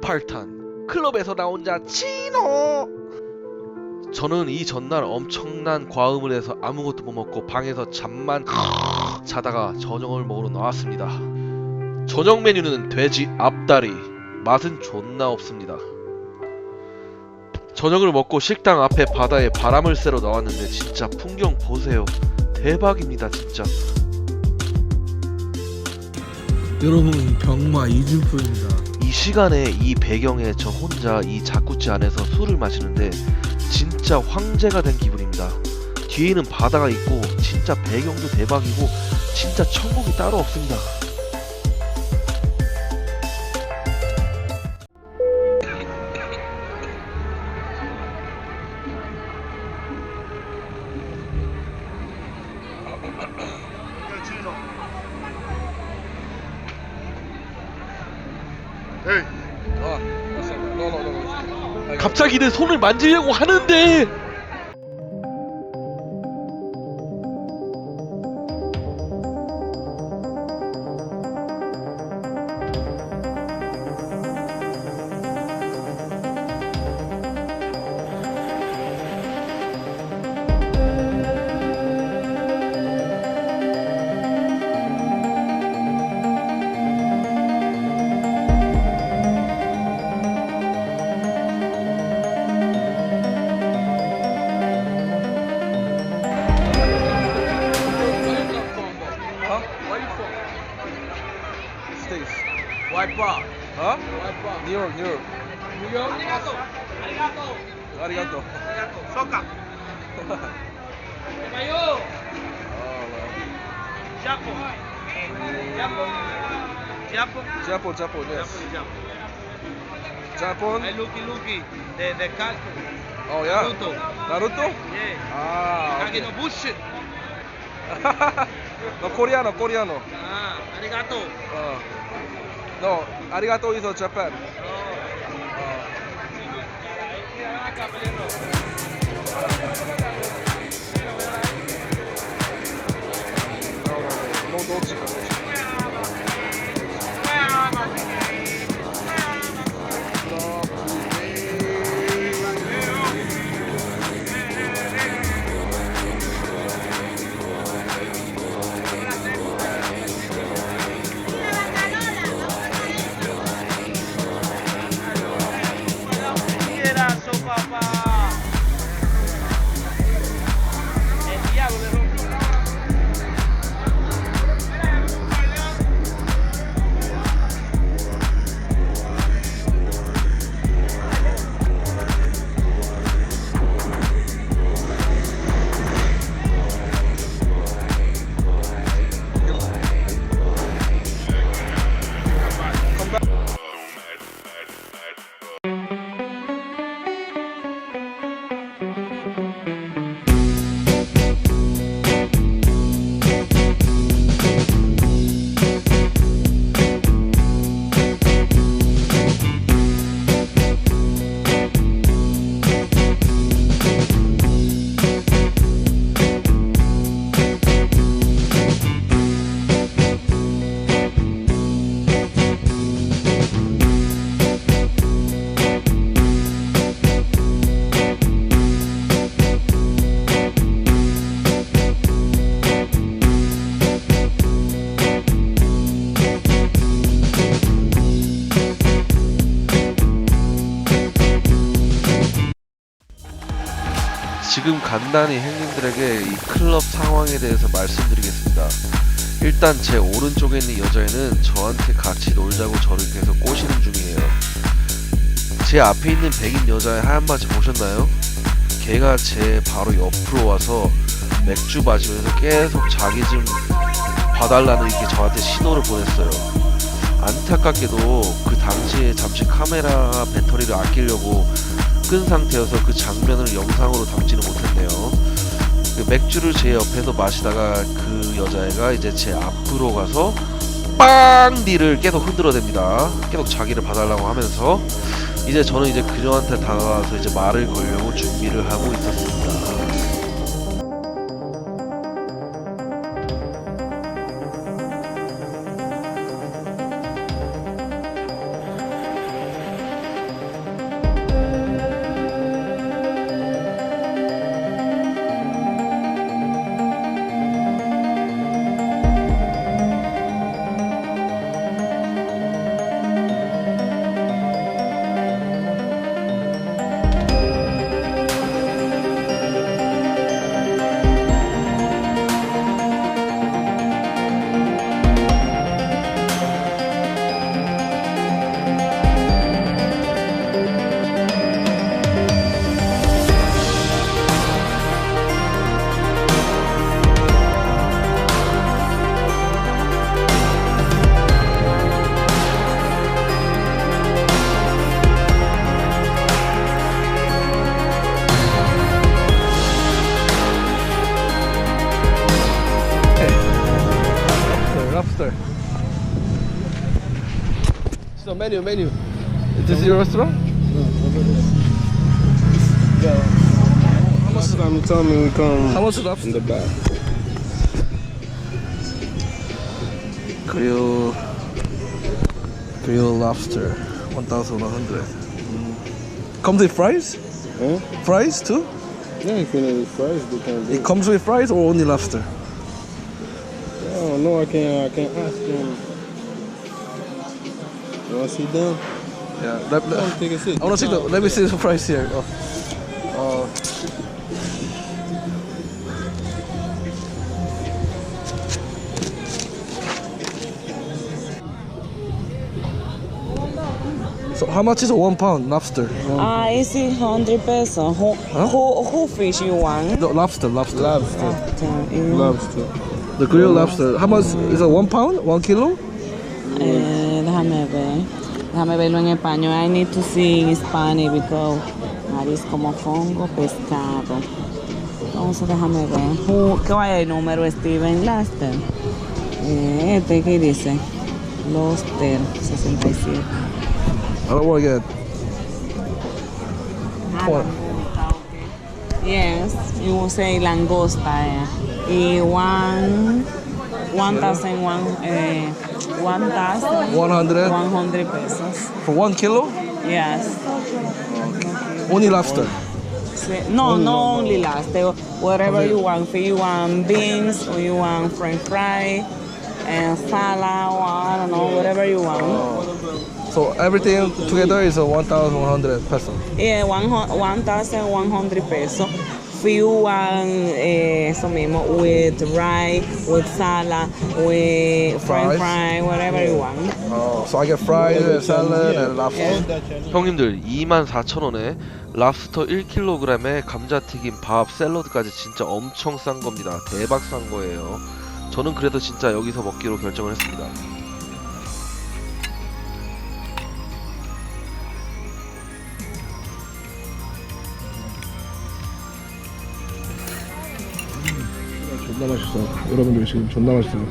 팔탄. 클럽에서 나 혼자 치노! 저는 이 전날 엄청난 과음을 해서 아무것도 못 먹고 방에서 잠만 자다가 저녁을 먹으러 나왔습니다. 저녁 메뉴는 돼지 앞다리. 맛은 존나 없습니다. 저녁을 먹고 식당 앞에 바다에 바람을 쐬러 나왔는데 진짜 풍경 보세요. 대박입니다 진짜. 여러분 병마 이준표입니다. 이 시간에 이 배경에 저 혼자 이 자쿠지 안에서 술을 마시는데 진짜 황제가 된 기분입니다. 뒤에는 바다가 있고 진짜 배경도 대박이고 진짜 천국이 따로 없습니다. 갑자기 내 손을 만지려고 하는데 States. White Bar. Huh? White Bar. New York, New York. New York. Arigato. Arigato. Arigato. Arigato. Soca. Mayo. Oh, man. Japo. Japo. Japo. Japan, Japan, yes. Japo. I Japan. looky looky. The the cartoon. Oh, yeah. Naruto. Naruto? Yeah. Ah, Kage okay. no bullshit. no, Coreano, Coreano. Ah. Arigato. Uh, no, arigato is Japan. Oh. Uh, 지금 간단히 형님들에게 이 클럽 상황에 대해서 말씀드리겠습니다. 일단 제 오른쪽에 있는 여자애는 저한테 같이 놀자고 저를 계속 꼬시는 중이에요. 제 앞에 있는 백인 여자의 하얀 바지 보셨나요? 걔가 제 바로 옆으로 와서 맥주 마시면서 계속 자기 좀 봐달라는 이렇게 저한테 신호를 보냈어요. 안타깝게도 그 당시에 잠시 카메라 배터리를 아끼려고 끈 상태여서 그 장면을 영상으로 담지는 못했네요. 그 맥주를 제 옆에서 마시다가 그 여자애가 이제 제 앞으로 가서 빵디를 계속 흔들어댑니다. 계속 자기를 봐달라고 하면서 이제 저는 이제 그녀한테 다가가서 이제 말을 걸려고 준비를 하고 있었습니다. Menu, menu. This is your restaurant? No, yeah. How much time you tell me we come How much is that? in the back? Grill, grill lobster, 1,100. Mm. Comes with fries? Huh? Fries too? Yeah, if you know the fries, we can do. It comes with fries or only lobster? I don't know. I can I can ask them. You want to sit down? Yeah. Let, Come let, take a seat. I want to see the. Let me see the fries here. Oh. Uh, So how much is a one pound lobster? Ah, it's 100 pesos. Who, who, who fish you want? No, lobster, lobster. Lobster. Mm. Lobster. The grilled lobster. How much is it? One pound? One kilo? Eh, déjame ver. Déjame verlo en español. I need to see in Spanish because marisco, mofongo, pescado. Entonces déjame ver. ¿Qué vaya el número? Steven Laster. Eh, este que dice. Loster 67. I don't want to get. What? Yes, you will say langosta. Eh. Y one, one thousand one, eh, one thousand 100 one hundred pesos. for one kilo? Yes. Only lobster. No, no only lobster. Whatever you want. If you want beans or you want French fry and salad or I don't know, whatever you want. So everything together is a 1,100 pesos? Yeah, one 1,100 pesos. You want eh, eso mismo, with rice, with salad, with french fry, whatever you want. Oh, so I get fries, and salad, and lobster. 형님들 24,000원에 랍스터 1kg에 감자튀김, 밥, 샐러드까지 진짜 엄청 싼 겁니다. 대박 싼 거예요. 저는 그래도 진짜 여기서 먹기로 결정을 했습니다. 맛있어. 여러분들 지금 존나 맛있어요.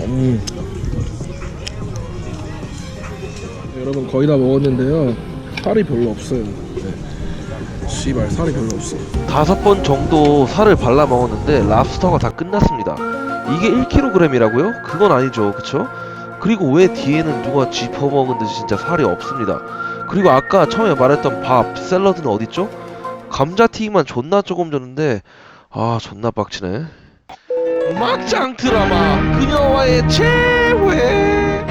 음. 네, 여러분 거의 다 먹었는데요. 살이 별로 없어요. 네. 씨발 살이 별로 없어. 다섯 번 정도 살을 발라 먹었는데 랍스터가 다 끝났습니다. 이게 1kg이라고요? 그건 아니죠, 그쵸? 그리고 왜 뒤에는 누가 쥐퍼 먹은 듯이 진짜 살이 없습니다. 그리고 아까 처음에 말했던 밥, 샐러드는 어딨죠? 감자튀김만 존나 조금 줬는데 아 존나 빡치네. 막장 드라마 그녀와의 최후의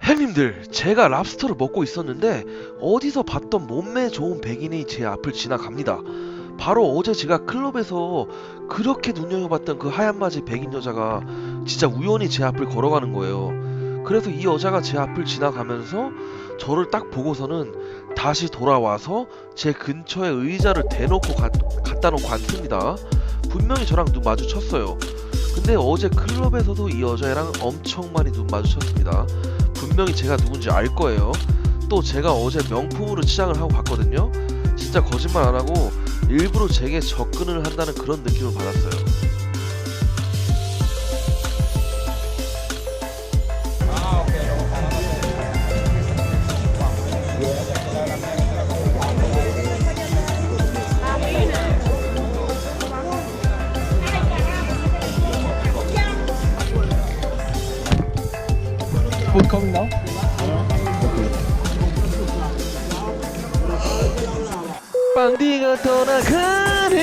형님들 제가 랍스터를 먹고 있었는데 어디서 봤던 몸매 좋은 백인이 제 앞을 지나갑니다. 바로 어제 제가 클럽에서 그렇게 눈여겨봤던 그 하얀 바지 백인 여자가 진짜 우연히 제 앞을 걸어가는 거예요. 그래서 이 여자가 제 앞을 지나가면서 저를 딱 보고서는 다시 돌아와서 제 근처에 의자를 대놓고 가- 갖다 놓고 앉습니다. 분명히 저랑 눈 마주쳤어요. 근데 어제 클럽에서도 이 여자애랑 엄청 많이 눈 마주쳤습니다. 분명히 제가 누군지 알 거예요. 또 제가 어제 명품으로 치장을 하고 갔거든요. 진짜 거짓말 안 하고 일부러 제게 접근을 한다는 그런 느낌을 받았어요. Food coming now? 빵디가 떠나가네.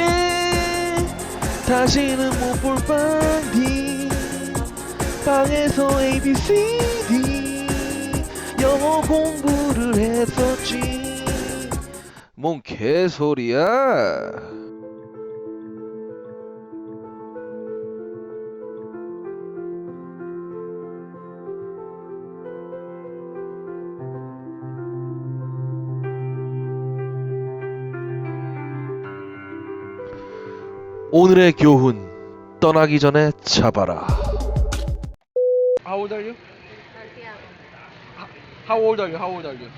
다시는 못 볼 빵디. 빵에서 ABCD 영어 공부를 했었지. 뭔 개소리야 오늘의 교훈 떠나기 전에 잡아라 How old are you? How old are you? How old are you?